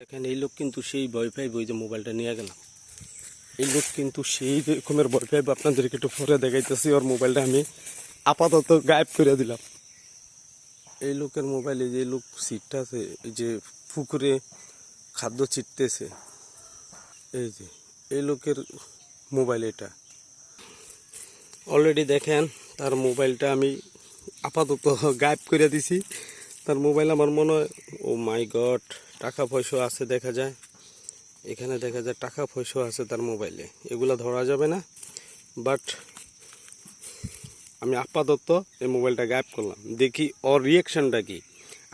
দেখেন, এই লোক কিন্তু সেই ভয় পাইব ওই যে মোবাইলটা নিয়ে গেলাম। এই লোক কিন্তু সেই রকমের পাইব, আপনাদেরকে একটু পরে দেখাইতেছি, ওর মোবাইলটা আমি আপাতত গায়েব করে দিলাম। এই লোকের মোবাইলে যে লোক সিটটা আছে, এই যে পুকুরে খাদ্য ছিটতেছে, এই যে, এই লোকের মোবাইল এটা। অলরেডি দেখেন, তার মোবাইলটা আমি আপাতত গায়েব করে দিছি। তার মোবাইল আমার মনে হয়, ও মাই গড টাকা পয়সা আছে দেখা যায়। এখানে দেখা যায় টাকা পয়সা আছে তার মোবাইলে এগুলো ধরা যাবে না। বাট আমি আপাতত এই মোবাইলটা গায়েব করলাম। দেখি ওর রিয়েকশনটা কি?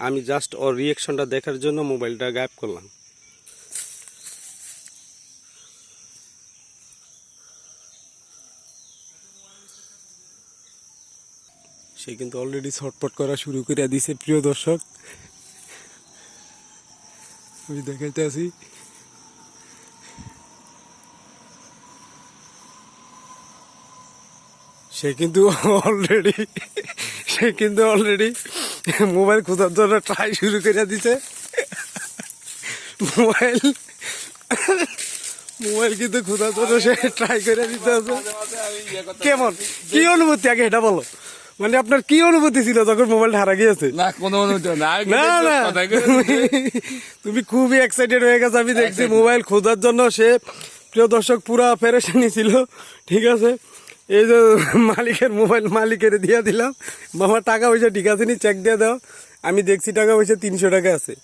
আমি জাস্ট ওর রিয়েকশনটা দেখার জন্য মোবাইলটা গায়েব করলাম। সে কিন্তু অলরেডি ছটপট করা শুরু করে দিছে প্রিয় দর্শক। আমি দেখাইতে আছি সে কিন্তু অলরেডি সে কিন্তু অলরেডি মোবাইল খোঁজার জন্য ট্রাই শুরু করে দিছে। মোবাইল মোবাইল কিন্তু খোঁজার জন্য সে ট্রাই করে দিতে আছে কেমন? কি অনুভূতি আগে এটা বলো। মানে আপনার কি অনুভূতি ছিল যখন মোবাইলটা হারা গিয়েছে? না কোনো অনুমতি নাই না। না তুমি- খুবই এক্সাইটেড হয়ে গেছে। আমি দেখছি মোবাইল খোঁজার জন্য সে প্রিয় দর্শক পুরা পেরেশানি ছিল। ঠিক আছে? এই যে মালিকের মোবাইল মালিকের দিয়ে দিলাম। বাবা টাকা পয়সা ঠিক আছে নি? চেক দিয়ে দাও। আমি দেখছি টাকা পয়সা তিনশো টাকা আছে।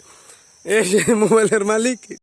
এই মোবাইলের মালিক।